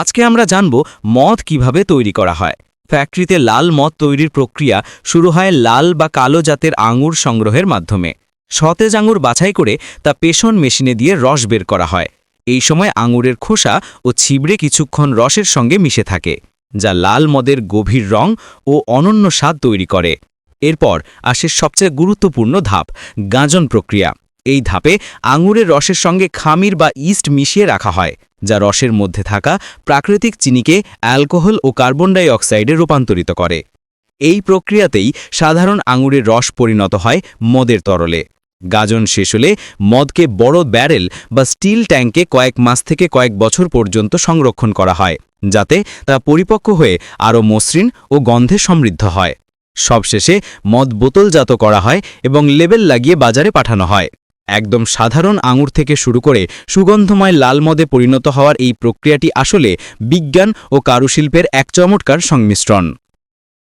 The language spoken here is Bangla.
আজকে আমরা জানব মদ কীভাবে তৈরি করা হয়। ফ্যাক্টরিতে লাল মদ তৈরির প্রক্রিয়া শুরু হয় লাল বা কালো জাতের আঙুর সংগ্রহের মাধ্যমে। সতেজ আঙুর বাছাই করে তা পেষণ মেশিনে দিয়ে রস বের করা হয়। এই সময় আঙুরের খোসা ও ছিবড়ে কিছুক্ষণ রসের সঙ্গে মিশে থাকে, যা লাল মদের গভীর রং ও অনন্য স্বাদ তৈরি করে। এরপর আসে সবচেয়ে গুরুত্বপূর্ণ ধাপ, গাঁজন প্রক্রিয়া। এই ধাপে আঙুরের রসের সঙ্গে খামির বা ইস্ট মিশিয়ে রাখা হয়, যা রসের মধ্যে থাকা প্রাকৃতিক চিনিকে অ্যালকোহল ও কার্বন ডাই অক্সাইডে রূপান্তরিত করে। এই প্রক্রিয়াতেই সাধারণ আঙুরের রস পরিণত হয় মদের তরলে। গাজন শেষ হলে মদকে বড় ব্যারেল বা স্টিল ট্যাঙ্কে কয়েক মাস থেকে কয়েক বছর পর্যন্ত সংরক্ষণ করা হয়, যাতে তা পরিপক্ক হয়ে আরও মসৃণ ও গন্ধে সমৃদ্ধ হয়। সবশেষে মদ বোতলজাত করা হয় এবং লেবেল লাগিয়ে বাজারে পাঠানো হয়। একদম সাধারণ আঙুর থেকে শুরু করে সুগন্ধময় লাল মদে পরিণত হওয়ার এই প্রক্রিয়াটি আসলে বিজ্ঞান ও কারুশিল্পের এক চমৎকার সংমিশ্রণ।